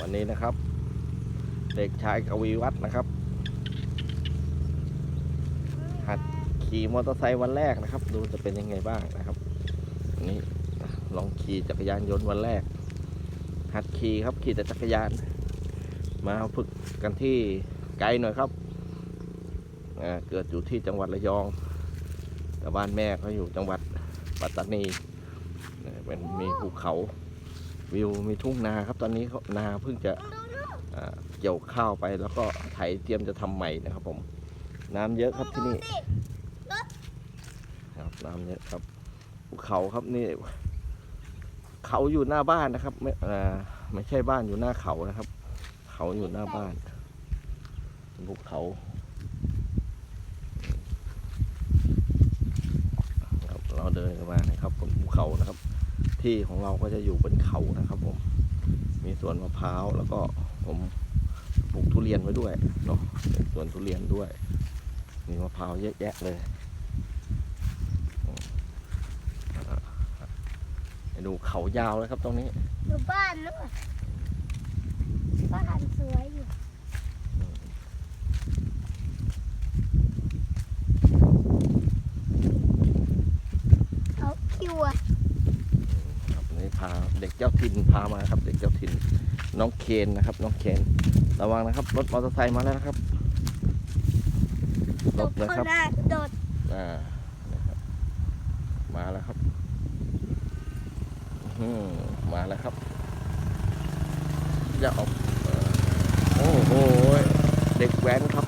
วันนี้นะครับ เด็กชายกวีวัฒน์นะครับ หัดขี่มอเตอร์ไซค์วันแรกนะครับ ดูจะเป็นยังไงบ้างนะครับนนี้ลองขี่จักรยานยนต์วันแรก หัดขี่ครับขี่แต่จักรยาน มาฝึกกันที่ไกลหน่อยครับเกิดอยู่ที่จังหวัดระยอง แต่บ้านแม่เขาอยู่จังหวัดปัตตานีเป็นมีภูเขา วิวมีทุ่งนาครับตอนนี้นาเพิ่งจะเกี่ยวข้าวไปแล้วก็ไถเตรียมจะทำใหม่นะครับ ผม น้ำเยอะครับที่นี่ครับน้ำเยอะครับภูเขาครับนี่ เขาอยู่หน้าบ้านนะครับ ไม่ไม่ใช่บ้านอยู่หน้าเขานะครับ เขาอยู่หน้าบ้านภูเขาครับเราเดินกันมานะครับบนภูเขานะครับ ที่ของเราก็จะอยู่บนเขานะครับ ผม มีสวนมะพร้าวแล้วก็ผมปลูกทุเรียนไว้ด้วยเนาะเป็นสวนทุเรียนด้วย มีมะพร้าวเยอะแยะเลยดูเขายาวเลยครับตรงนี้อยู่บ้านนู่นบ้านสวยอยู่เขาคิวอะครับวันนี้พาเด็กเจ้าถิ่นพามาครับ เด็กเจ้าถิ่นน้องเคนนะครับ น้องเคนระวังนะครับรถมอเตอร์ไซค์มาแล้วนะครับหลบนะคเข้ารับหน้าโดดอ่านะครับมาแล้วครับอื้อหือมาแล้วครับจะออกเอ่อโอ้โหเด็กแว้นครับ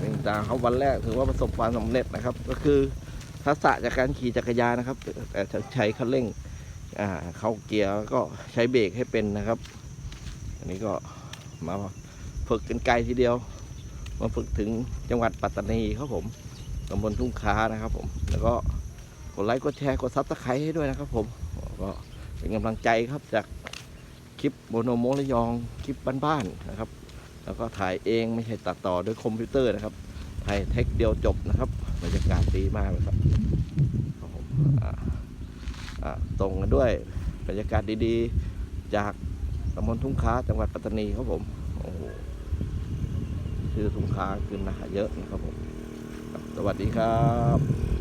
นี่ตาเขาวันแรกถือว่าประสบความสำเร็จนะครับ ก็คือทักษะจากการขี่จักรยานนะครับแต่ใช้คันเร่งอ่า เข้าเกียร์ก็ใช้เบรกให้เป็นนะครับ อันนี้ก็มาฝึกกันไกลทีเดียว มาฝึกถึงจังหวัดปัตตานีครับผมตำบลทุ่งค้านะครับผม แล้วก็กดไลค์กดแชร์กดซับสไครต์ให้ด้วยนะครับผมก็เป็นกำลังใจครับจากคลิปโมโนโมระยองคลิปบ้านๆนะครับ แล้วก็ถ่ายเองไม่ใช่ตัดต่อด้วยคอมพิวเตอร์นะครับถ่ายเทคเดียวจบนะครับบรรยากาศดีมากเลยครับครับผม อ่าอ่าตรงกันด้วยบรรยากาศดีๆ จากตำบลทุ่งค้าจังหวัดปัตตานีครับผมโอ้โหชื่อทุ่งค้าขึ้นนะเยอะนะครับผม สวัสดีครับ